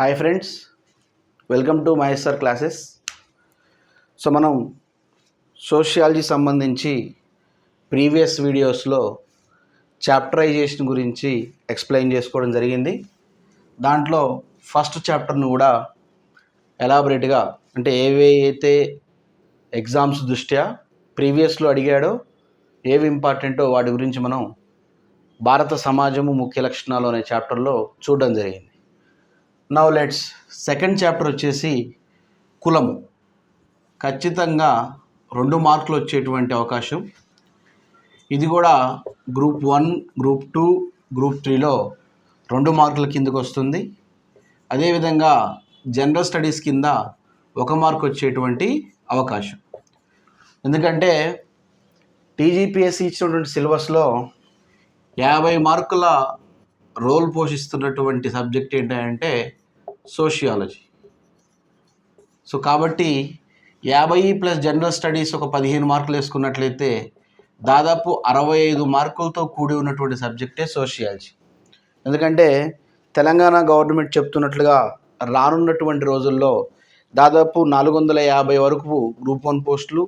Hi friends welcome to Maheshwar classes. So మనం sociology సంబంధించి previous వీడియోస్లో చాప్టరైజేషన్ గురించి ఎక్స్ప్లెయిన్ చేసుకోవడం జరిగింది. దాంట్లో ఫస్ట్ చాప్టర్ను కూడా ఎలాబరేట్గా అంటే ఏవైతే ఎగ్జామ్స్ దృష్ట్యా ప్రీవియస్లో అడిగాడో ఏవి ఇంపార్టెంటో వాటి గురించి మనం భారత సమాజము ముఖ్య లక్షణాలు అనే చాప్టర్లో చూడడం జరిగింది. నవ్ లెట్స్ సెకండ్ చాప్టర్ వచ్చేసి కులము. ఖచ్చితంగా రెండు మార్కులు వచ్చేటువంటి అవకాశం. ఇది కూడా group one group two group త్రీలో రెండు మార్కుల కిందకు వస్తుంది. అదేవిధంగా జనరల్ స్టడీస్ కింద ఒక మార్క్ వచ్చేటువంటి అవకాశం. ఎందుకంటే టీజీపీఎస్సీ ఇచ్చినటువంటి సిలబస్లో యాభై మార్కుల రోల్ పోషిస్తున్నటువంటి సబ్జెక్ట్ ఏంటంటే సోషియాలజీ. సో కాబట్టి యాభై ప్లస్ జనరల్ స్టడీస్ ఒక పదిహేను మార్కులు వేసుకున్నట్లయితే దాదాపు అరవై ఐదు మార్కులతో కూడి ఉన్నటువంటి సబ్జెక్టే సోషియాలజీ. ఎందుకంటే తెలంగాణ గవర్నమెంట్ చెప్తున్నట్లుగా రానున్నటువంటి రోజుల్లో దాదాపు నాలుగు వందల యాభై వరకు గ్రూప్ వన్ పోస్టులు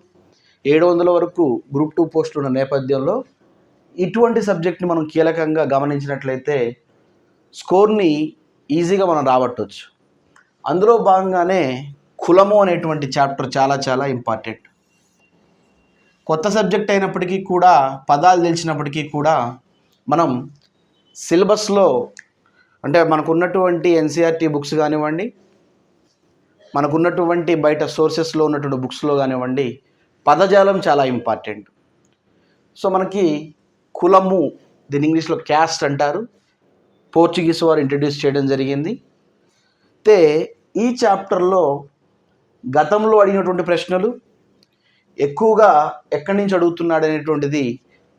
ఏడు వందల వరకు గ్రూప్ టూ పోస్టులు ఉన్న నేపథ్యంలో ఇటువంటి సబ్జెక్ట్ని మనం కీలకంగా గమనించినట్లయితే స్కోర్ని ఈజీగా మనం రాబట్టవచ్చు అందులో భాగంగానే కులము అనేటువంటి చాప్టర్ చాలా చాలా ఇంపార్టెంట్. కొత్త సబ్జెక్ట్ అయినప్పటికీ కూడా పదాలు తెలిసినప్పటికీ కూడా మనం సిలబస్లో అంటే మనకున్నటువంటి ఎన్సీఆర్టీ బుక్స్ కానివ్వండి మనకున్నటువంటి బయట సోర్సెస్లో ఉన్నటువంటి బుక్స్లో కానివ్వండి పదజాలం చాలా ఇంపార్టెంట్. సో మనకి కులము దీని ఇంగ్లీష్లో క్యాస్ట్ అంటారు. పోర్చుగీస్ వారు ఇంట్రడ్యూస్ చేయడం జరిగింది. అయితే ఈ చాప్టర్లో గతంలో అడిగినటువంటి ప్రశ్నలు ఎక్కువగా ఎక్కడి నుంచి అడుగుతున్నాడు అనేటువంటిది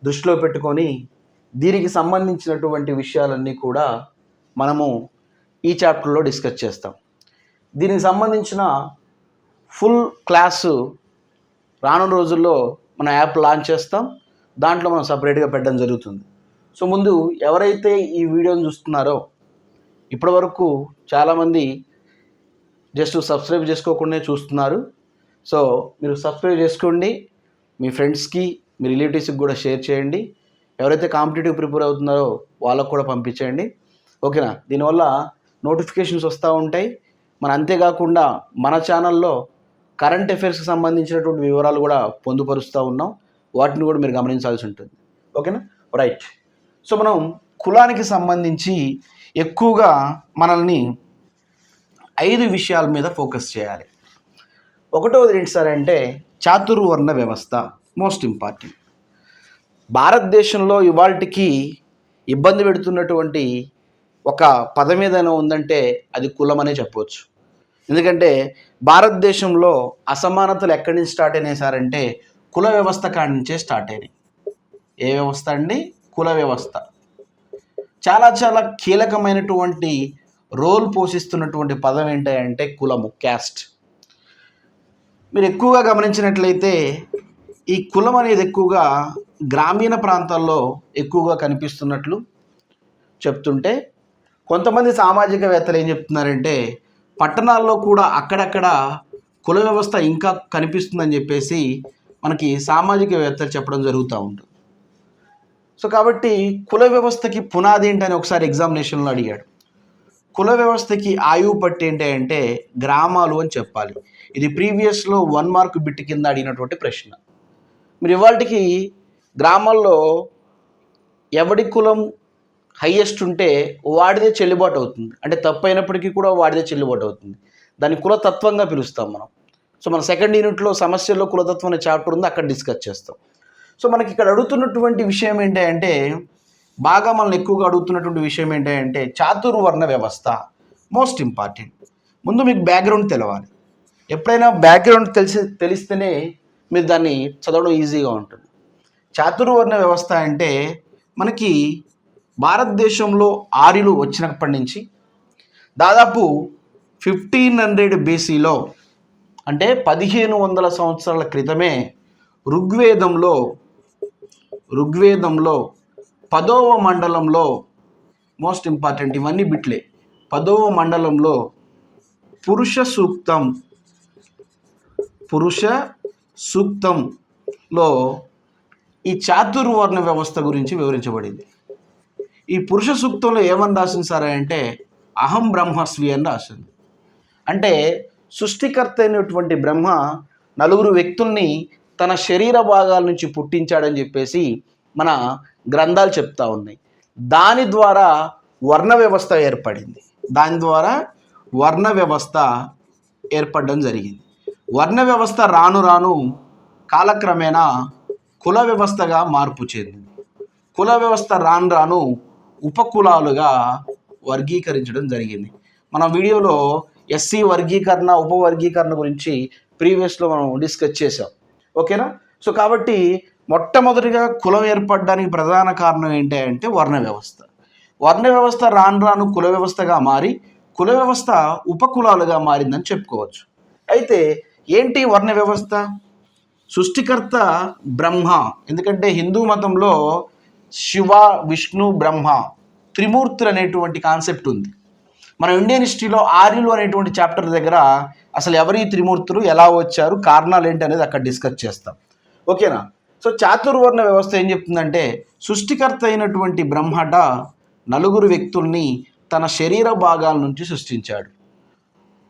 దృష్టిలో పెట్టుకొని దీనికి సంబంధించినటువంటి విషయాలన్నీ కూడా మనము ఈ చాప్టర్లో డిస్కస్ చేస్తాం. దీనికి సంబంధించిన ఫుల్ క్లాసు రానున్న రోజుల్లో మన యాప్ లాంచ్ చేస్తాం. దాంట్లో మనం సపరేట్గా పెట్టడం జరుగుతుంది. సో ముందు ఎవరైతే ఈ వీడియోని చూస్తున్నారో ఇప్పటివరకు చాలామంది జస్ట్ సబ్స్క్రైబ్ చేసుకోకుండా చూస్తున్నారు. సో మీరు సబ్స్క్రైబ్ చేసుకోండి. మీ ఫ్రెండ్స్కి మీ రిలేటివ్స్కి కూడా షేర్ చేయండి. ఎవరైతే కాంపిటేటివ్ ప్రిపేర్ అవుతున్నారో వాళ్ళకు కూడా పంపించేయండి. ఓకేనా? దీనివల్ల నోటిఫికేషన్స్ వస్తూ ఉంటాయి. మన అంతేకాకుండా మన ఛానల్లో కరెంట్ అఫైర్స్కి సంబంధించినటువంటి వివరాలు కూడా పొందుపరుస్తూ ఉన్నాం. వాటిని కూడా మీరు గమనించాల్సి ఉంటుంది. ఓకేనా? రైట్. సో మనం కులానికి సంబంధించి ఎక్కువగా మనల్ని ఐదు విషయాల మీద ఫోకస్ చేయాలి. ఒకటోది ఏంటి సార్ అంటే చాతుర్వర్ణ వ్యవస్థ మోస్ట్ ఇంపార్టెంట్ భారతదేశంలో ఇవాళకి ఇబ్బంది పెడుతున్నటువంటి ఒక పదం ఏదైనా ఉందంటే అది కులం అనే చెప్పవచ్చు ఎందుకంటే భారతదేశంలో అసమానతలు ఎక్కడి నుంచి స్టార్ట్ అయినాయి సార్ అంటే కుల వ్యవస్థ కాడి నుంచే స్టార్ట్ అయినాయి. ఏ వ్యవస్థ అండి? కుల వ్యవస్థ. చాలా చాలా కీలకమైనటువంటి రోల్ పోషిస్తున్నటువంటి పదం ఏంటంటే కులము క్యాస్ట్. మీరు ఎక్కువగా గమనించినట్లయితే ఈ కులం అనేది ఎక్కువగా గ్రామీణ ప్రాంతాల్లో ఎక్కువగా కనిపిస్తున్నట్లు చెప్తుంటే కొంతమంది సామాజికవేత్తలు ఏం చెప్తున్నారంటే పట్టణాల్లో కూడా అక్కడక్కడ కుల వ్యవస్థ ఇంకా కనిపిస్తుందని చెప్పేసి మనకి సామాజికవేత్తలు చెప్పడం జరుగుతూ ఉంటుంది. సో కాబట్టి కుల వ్యవస్థకి పునాది ఏంటని ఒకసారి ఎగ్జామినేషన్లో అడిగాడు. కుల వ్యవస్థకి ఆయువు పట్టి ఏంటి అంటే గ్రామాలు అని చెప్పాలి. ఇది ప్రీవియస్లో వన్ మార్క్ బిట్ కింద అడిగినటువంటి ప్రశ్న. మీరు ఇవాళకి గ్రామాల్లో ఎవడి కులం హయ్యెస్ట్ ఉంటే వాడిదే చెల్లుబాటు అవుతుంది. అంటే తప్పు అయినప్పటికీ కూడా వాడిదే చెల్లుబాటు అవుతుంది. దాన్ని కులతత్వంగా పిలుస్తాం మనం. సో మన సెకండ్ యూనిట్లో సమస్యల్లో కులతత్వం అనే చాప్టర్ ఉంది అక్కడ డిస్కస్ చేస్తాం. సో మనకి ఇక్కడ అడుగుతున్నటువంటి విషయం ఏంటంటే బాగా మనల్ని ఎక్కువగా అడుగుతున్నటువంటి విషయం ఏంటంటే చాతుర్వర్ణ వ్యవస్థ మోస్ట్ ఇంపార్టెంట్ ముందు మీకు బ్యాక్గ్రౌండ్ తెలవాలి. ఎప్పుడైనా బ్యాక్గ్రౌండ్ తెలిసి తెలిస్తేనే మీరు దాన్ని చదవడం ఈజీగా ఉంటుంది. చాతుర్వర్ణ వ్యవస్థ అంటే మనకి భారతదేశంలో ఆర్యులు వచ్చినప్పటి నుంచి దాదాపు ఫిఫ్టీన్ హండ్రెడ్ బీసీలో అంటే పదిహేను వందల సంవత్సరాల క్రితమే ఋగ్వేదంలో ఋగ్వేదంలో పదవ మండలంలో మోస్ట్ ఇంపార్టెంట్ ఇవన్నీ బిట్లే. పదవ మండలంలో పురుష సూక్తం పురుష సూక్తంలో ఈ చాతుర్వర్ణ వ్యవస్థ గురించి వివరించబడింది. ఈ పురుష సూక్తంలో ఏమని రాసింది సార్ అంటే అహం బ్రహ్మస్వి అని రాసింది. అంటే సృష్టికర్త అయినటువంటి బ్రహ్మ నలుగురు వ్యక్తుల్ని తన శరీర భాగాల నుంచి పుట్టించాడని చెప్పేసి మన గ్రంథాలు చెప్తా ఉన్నాయి. దాని ద్వారా వర్ణ వ్యవస్థ ఏర్పడింది. దాని ద్వారా వర్ణ వ్యవస్థ ఏర్పడడం జరిగింది. వర్ణ వ్యవస్థ రాను రాను కాలక్రమేణా కుల వ్యవస్థగా మార్పు చెందింది. కుల వ్యవస్థ రాను రాను ఉపకులాలుగా వర్గీకరించడం జరిగింది. మన వీడియోలో ఎస్సీ వర్గీకరణ ఉపవర్గీకరణ గురించి ప్రీవియస్లో మనం డిస్కస్ చేసాం ఓకేనా? సో కాబట్టి మొట్టమొదటిగా కులం ఏర్పడడానికి ప్రధాన కారణం ఏంటి అంటే వర్ణ వ్యవస్థ. వర్ణ వ్యవస్థ రాను రాను కుల వ్యవస్థగా మారి కుల వ్యవస్థ ఉపకులాలుగా మారిందని చెప్పుకోవచ్చు. అయితే ఏంటి వర్ణ వ్యవస్థ? సృష్టికర్త బ్రహ్మ ఎందుకంటే హిందూ మతంలో శివ విష్ణు బ్రహ్మ త్రిమూర్తులు అనేటువంటి కాన్సెప్ట్ ఉంది. మన ఇండియన్ హిస్టరీలో ఆర్యులు అనేటువంటి చాప్టర్ దగ్గర అసలు ఎవరి త్రిమూర్తులు? ఎలా వచ్చారు? కారణాలు ఏంటి అనేది అక్కడ డిస్కస్ చేస్తాం. ఓకేనా సో చాతుర్వర్ణ వ్యవస్థ ఏం చెప్తుందంటే సృష్టికర్త అయినటువంటి బ్రహ్మట నలుగురు వ్యక్తుల్ని తన శరీర భాగాల నుంచి సృష్టించాడు.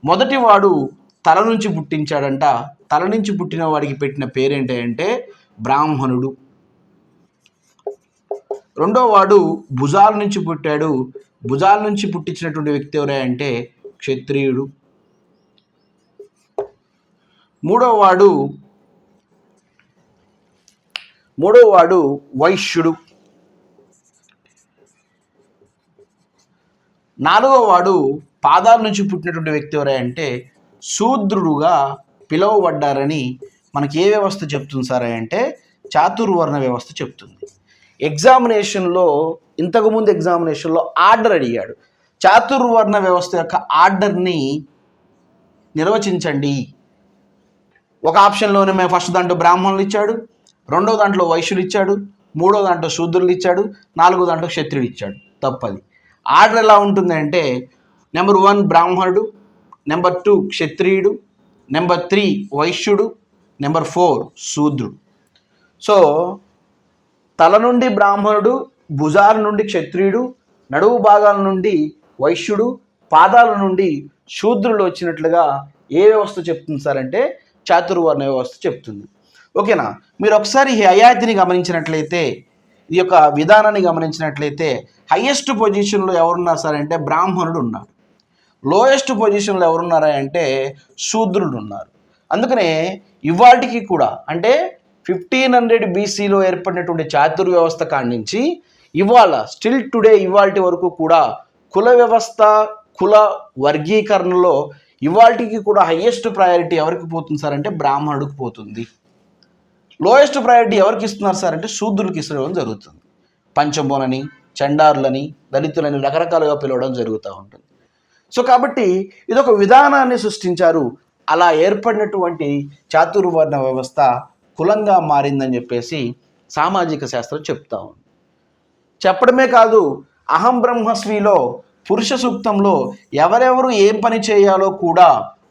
మొదటివాడు తల నుంచి పుట్టించాడంట. తల నుంచి పుట్టిన వాడికి పెట్టిన పేరేంటి అంటే బ్రాహ్మణుడు. రెండో వాడు భుజాల నుంచి పుట్టాడు. భుజాల నుంచి పుట్టించినటువంటి వ్యక్తి ఎవరే అంటే క్షత్రియుడు. మూడోవాడు మూడవవాడు వైశ్యుడు. నాలుగో వాడు పాదాల నుంచి పుట్టినటువంటి వ్యక్తి ఎవరే అంటే శూద్రుడుగా పిలువబడ్డారని మనకి ఏ వ్యవస్థ చెప్తుంది సరే అంటే చాతుర్వర్ణ వ్యవస్థ చెప్తుంది. ఎగ్జామినేషన్లో ఇంతకుముందు ఎగ్జామినేషన్లో ఆర్డర్ అడిగాడు. చాతుర్వర్ణ వ్యవస్థ యొక్క ఆర్డర్ని నిర్వచించండి. ఒక ఆప్షన్లోనే మేము ఫస్ట్ దాంట్లో బ్రాహ్మణులు ఇచ్చాడు రెండో దాంట్లో వైశ్యులు ఇచ్చాడు మూడో దాంట్లో శూద్రులు ఇచ్చాడు నాలుగో దాంట్లో క్షత్రుడు ఇచ్చాడు. తప్పది. ఆర్డర్ ఎలా ఉంటుందంటే నెంబర్ వన్ బ్రాహ్మణుడు నెంబర్ టూ క్షత్రియుడు నెంబర్ త్రీ వైశ్యుడు నెంబర్ ఫోర్ శూద్రుడు. సో తల నుండి బ్రాహ్మణుడు భుజాల నుండి క్షత్రియుడు నడువు భాగాల నుండి వైశ్యుడు పాదాల నుండి శూద్రులు వచ్చినట్లుగా ఏ వ్యవస్థ చెప్తుంది సార్ అంటే చాతుర్వర్ణ వ్యవస్థ చెప్తుంది. ఓకేనా? మీరు ఒకసారి ఈ హయాతిని గమనించినట్లయితే ఈ యొక్క విధానాన్ని గమనించినట్లయితే హయ్యెస్ట్ పొజిషన్లో ఎవరున్నారు సార్ అంటే బ్రాహ్మణుడు ఉన్నాడు. లోయెస్ట్ పొజిషన్లో ఎవరున్నారా అంటే శూద్రుడు ఉన్నారు. అందుకనే ఇవాటికి కూడా అంటే ఫిఫ్టీన్ హండ్రెడ్ బీసీలో ఏర్పడినటువంటి చాతుర్ వ్యవస్థ కాడి ఇవాళ స్టిల్ టుడే ఇవాల్టి వరకు కూడా కుల వ్యవస్థ కుల వర్గీకరణలో ఇవాళకి కూడా హయ్యెస్ట్ ప్రయారిటీ ఎవరికి పోతుంది సార్ అంటే బ్రాహ్మణుడికి పోతుంది. లోయెస్ట్ ప్రయారిటీ ఎవరికి ఇస్తున్నారు సార్ అంటే శూద్రులకి ఇవ్వడం జరుగుతుంది. పంచమోనని చండారులని దళితులని రకరకాలుగా పిలవడం జరుగుతూ ఉంటుంది. సో కాబట్టి ఇదొక విధానాన్ని సృష్టించారు. అలా ఏర్పడినటువంటి చాతుర్వర్ణ వ్యవస్థ కులంగా మారిందని చెప్పేసి సామాజిక శాస్త్రం చెప్తా ఉంది. చెప్పడమే కాదు అహం బ్రహ్మస్విలో పురుష సూక్తంలో ఎవరెవరు ఏం పని చేయాలో కూడా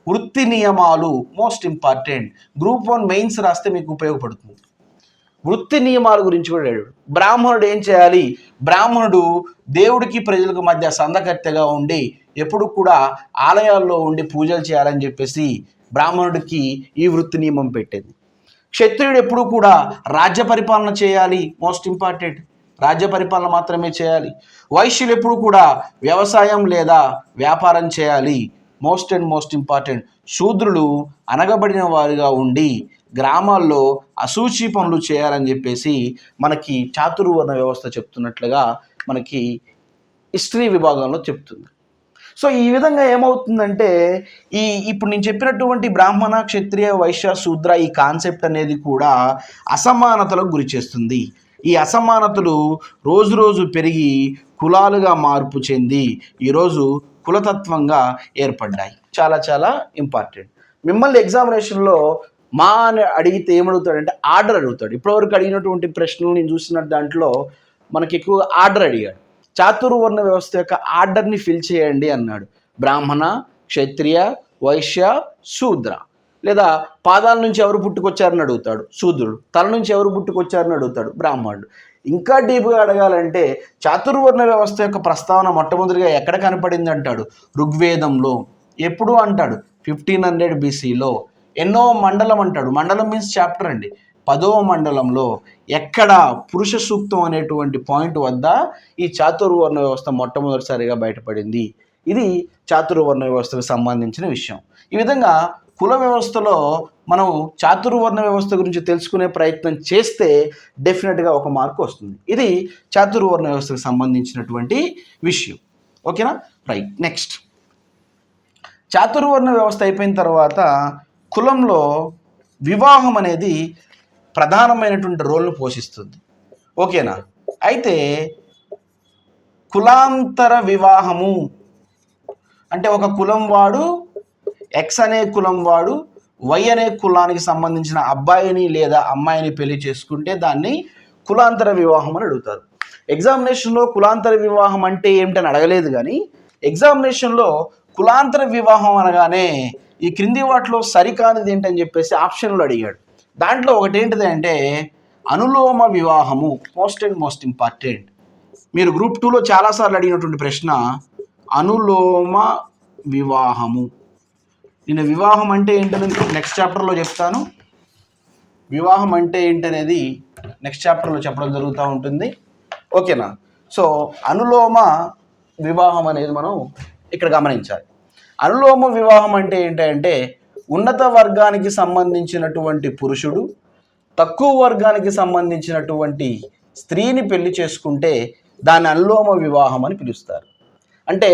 వృత్తి నియమాలు most important. Group one mains రాస్తే మీకు ఉపయోగపడుతుంది. వృత్తి నియమాల గురించి కూడా అడిగాడు బ్రాహ్మణుడు ఏం చేయాలి? బ్రాహ్మణుడు దేవుడికి ప్రజలకు మధ్య సందకర్తగా ఉండి ఎప్పుడు కూడా ఆలయాల్లో ఉండి పూజలు చేయాలని చెప్పేసి బ్రాహ్మణుడికి ఈ వృత్తి నియమం పెట్టింది. క్షత్రియుడు ఎప్పుడు కూడా రాజ్య పరిపాలన చేయాలి మోస్ట్ ఇంపార్టెంట్. రాజ్య పరిపాలన మాత్రమే చేయాలి. వైశ్యులు ఎప్పుడు కూడా వ్యవసాయం లేదా వ్యాపారం చేయాలి. మోస్ట్ అండ్ మోస్ట్ ఇంపార్టెంట్ శూద్రులు అనగబడిన వారిగా ఉండి గ్రామాల్లో అసూచి పనులు చేయాలని చెప్పేసి మనకి చాతుర్వర్ణ వ్యవస్థ చెప్తున్నట్లుగా మనకి హిస్టరీ విభాగంలో చెప్తుంది. సో ఈ విధంగా ఏమవుతుందంటే ఈ ఇప్పుడు నేను చెప్పినటువంటి బ్రాహ్మణ క్షత్రియ వైశ్య శూద్ర ఈ కాన్సెప్ట్ అనేది కూడా అసమానతలకు గురి చేస్తుంది. ఈ అసమానతలు రోజు రోజు పెరిగి కులాలుగా మార్పు చెంది ఈరోజు కులతత్వంగా ఏర్పడ్డాయి. చాలా చాలా ఇంపార్టెంట్. మిమ్మల్ని ఎగ్జామినేషన్లో మా అని అడిగితే ఏమడుగుతాడంటే ఆర్డర్ అడుగుతాడు. ఇప్పటివరకు అడిగినటువంటి ప్రశ్నలు నేను చూసిన దాంట్లో మనకి ఎక్కువ ఆర్డర్ అడిగాడు. చాతుర్వర్ణ వ్యవస్థ యొక్క ఆర్డర్ని ఫిల్ చేయండి అన్నాడు. బ్రాహ్మణ క్షత్రియ వైశ్య శూద్ర. లేదా పాదాల నుంచి ఎవరు పుట్టుకొచ్చారని అడుగుతాడు శూద్రుడు. తల నుంచి ఎవరు పుట్టుకొచ్చారని అడుగుతాడు బ్రాహ్మణుడు. ఇంకా డీప్గా అడగాలంటే చాతుర్వర్ణ వ్యవస్థ యొక్క ప్రస్తావన మొట్టమొదటిగా ఎక్కడ కనపడింది అంటాడు ఋగ్వేదంలో. ఎప్పుడు అంటాడు? ఫిఫ్టీన్ హండ్రెడ్ బీసీలో ఎన్నో మండలం అంటాడు. మండలం మీన్స్ చాప్టర్ అండి. పదవ మండలంలో ఎక్కడ పురుష సూక్తం అనేటువంటి పాయింట్ వద్ద ఈ చాతుర్వర్ణ వ్యవస్థ మొట్టమొదటిసారిగా బయటపడింది. ఇది చాతుర్వర్ణ వ్యవస్థకు సంబంధించిన విషయం. ఈ విధంగా కుల వ్యవస్థలో మనం చాతుర్వర్ణ వ్యవస్థ గురించి తెలుసుకునే ప్రయత్నం చేస్తే డెఫినెట్గా ఒక మార్కు వస్తుంది. ఇది చాతుర్వర్ణ వ్యవస్థకు సంబంధించినటువంటి విషయం. ఓకేనా? రైట్ నెక్స్ట్ చాతుర్వర్ణ వ్యవస్థ అయిపోయిన తర్వాత కులంలో వివాహం అనేది ప్రధానమైనటువంటి రోల్ను పోషిస్తుంది. ఓకేనా? అయితే కులాంతర వివాహము అంటే ఒక కులం వాడు ఎక్స్ అనే కులం వాడు వై అనే కులానికి సంబంధించిన అబ్బాయిని లేదా అమ్మాయిని పెళ్ళి చేసుకుంటే దాన్ని కులాంతర వివాహం అని అడుగుతారు. ఎగ్జామినేషన్లో కులాంతర వివాహం అంటే ఏమిటని అడగలేదు కానీ ఎగ్జామినేషన్లో కులాంతర వివాహం అనగానే ఈ క్రింది వాటిలో సరికానిది ఏంటని చెప్పేసి ఆప్షన్లు అడిగాడు. దాంట్లో ఒకటి ఏంటిది అంటే అనులోమ వివాహము మోస్ట్ అండ్ మోస్ట్ ఇంపార్టెంట్ మీరు గ్రూప్ టూలో చాలాసార్లు అడిగినటువంటి ప్రశ్న అనులోమ వివాహము. నేను వివాహం అంటే ఏంటనేది నెక్స్ట్ చాప్టర్లో చెప్తాను. వివాహం అంటే ఏంటనేది నెక్స్ట్ చాప్టర్లో చెప్పడం జరుగుతూ ఉంటుంది. ఓకేనా సో అనులోమ వివాహం అనేది మనం ఇక్కడ గమనించాలి. అనులోమ వివాహం అంటే ఏంటంటే ఉన్నత వర్గానికి సంబంధించినటువంటి పురుషుడు తక్కువ వర్గానికి సంబంధించినటువంటి స్త్రీని పెళ్ళి చేసుకుంటే దాన్ని అనులోమ వివాహం అని పిలుస్తారు. అంటే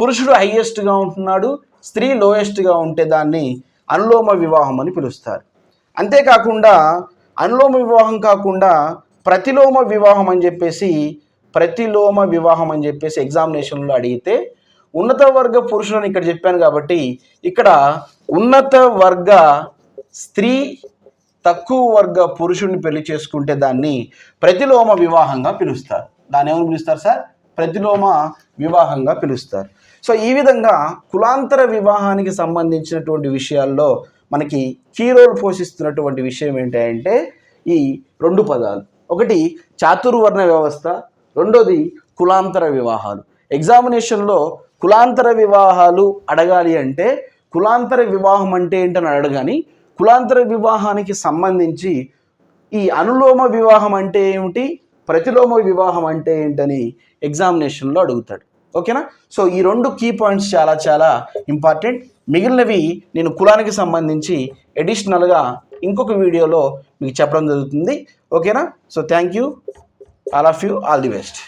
పురుషుడు హైయెస్ట్గా ఉంటున్నాడు స్త్రీ లోయెస్ట్గా ఉంటే దాన్ని అనులోమ వివాహం అని పిలుస్తారు. అంతేకాకుండా అనులోమ వివాహం కాకుండా ప్రతిలోమ వివాహం అని చెప్పేసి ప్రతిలోమ వివాహం అని చెప్పేసి ఎగ్జామినేషన్లో అడిగితే ఉన్నత వర్గ పురుషులను ఇక్కడ చెప్పాను కాబట్టి ఇక్కడ ఉన్నత వర్గ స్త్రీ తక్కువ వర్గ పురుషుడిని పెళ్ళి చేసుకుంటే దాన్ని ప్రతిలోమ వివాహంగా పిలుస్తారు. దాన్ని ఏమని పిలుస్తారు సార్? ప్రతిలోమ వివాహంగా పిలుస్తారు. సో ఈ విధంగా కులాంతర వివాహానికి సంబంధించినటువంటి విషయాల్లో మనకి కీ రోల్ పోషిస్తున్నటువంటి విషయం ఏంటంటే ఈ రెండు పదాలు. ఒకటి చాతుర్వర్ణ వ్యవస్థ రెండోది కులాంతర వివాహాలు. ఎగ్జామినేషన్లో కులాంతర వివాహాలు అడగాలి అంటే కులాంతర వివాహం అంటే ఏంటని అడగాని కులాంతర వివాహానికి సంబంధించి ఈ అనులోమ వివాహం అంటే ఏమిటి ప్రతిలోమ వివాహం అంటే ఏంటని ఎగ్జామినేషన్లో అడుగుతాడు. ఓకేనా? సో ఈ రెండు కీ పాయింట్స్ చాలా చాలా ఇంపార్టెంట్. మిగిలినవి నేను కులానికి సంబంధించి ఎడిషనల్గా ఇంకొక వీడియోలో మీకు చెప్పడం జరుగుతుంది. ఓకేనా? So thank you. All of you. All the best.